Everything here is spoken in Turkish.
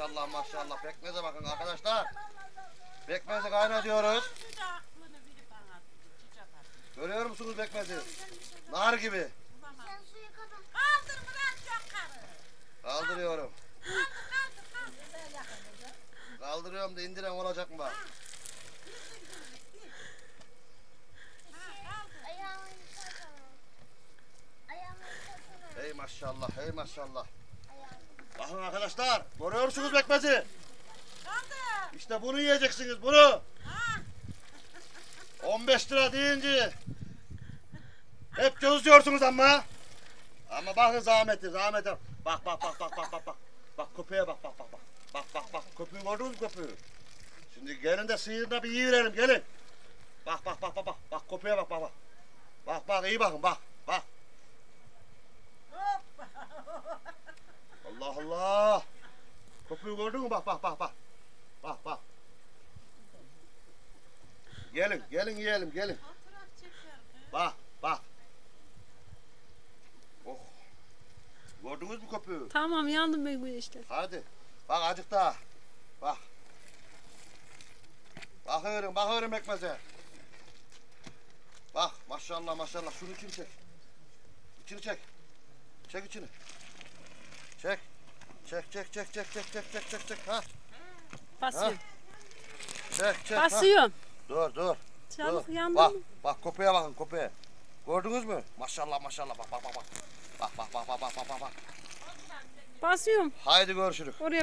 Maşallah maşallah. Pekmeze bakın arkadaşlar. Pekmezi kaynatıyoruz. Görüyor musunuz pekmezi? Nar gibi. Kaldır Murat çok. Kaldırıyorum. Kaldırıyorum da indiren olacak mı bak? Hey maşallah, hey maşallah. Bakın arkadaşlar görüyorsunuz pekmezi. Kaldır. İşte bunu yiyeceksiniz bunu. Ha. 15 lira deyince hep gözlüyorsunuz ama. Ama bakın zahmeti zahmeti. Bak bak bak bak bak bak bak. Bak köpeğe bak bak bak bak. Bak bak bak köpüğü gördünüz mü köpüğü? Şimdi gelin de sıyırına bir yiyiverelim gelin. Bak bak bak bak bak. Bak köpeğe bak bak bak. Bak bak iyi bakın bak Köpüğü gördün mü bak bak bak bak. Bak bak. Gelin gelin yiyelim gelin. Bak bak. Oh. Gördünüz mü köpüğü? Tamam yandım ben bu işte. Hadi. Bak acık daha. Bak. Bakıyorum bakıyorum ekmeze. Bak maşallah maşallah şunu içini çek. İçini çek. Çek içini. Çek. Çek çek çek çek çek çek çek çek çek ha. Basıyorum. Çek çek ha. Basıyorum. Dur dur. Çabuk dur. yandım. Bak bak köpeğe bakın köpeğe. Gördünüz mü? Maşallah maşallah bak bak bak bak. Bak bak bak bak bak bak bak. Basıyorum. Haydi görüşürüz. Oraya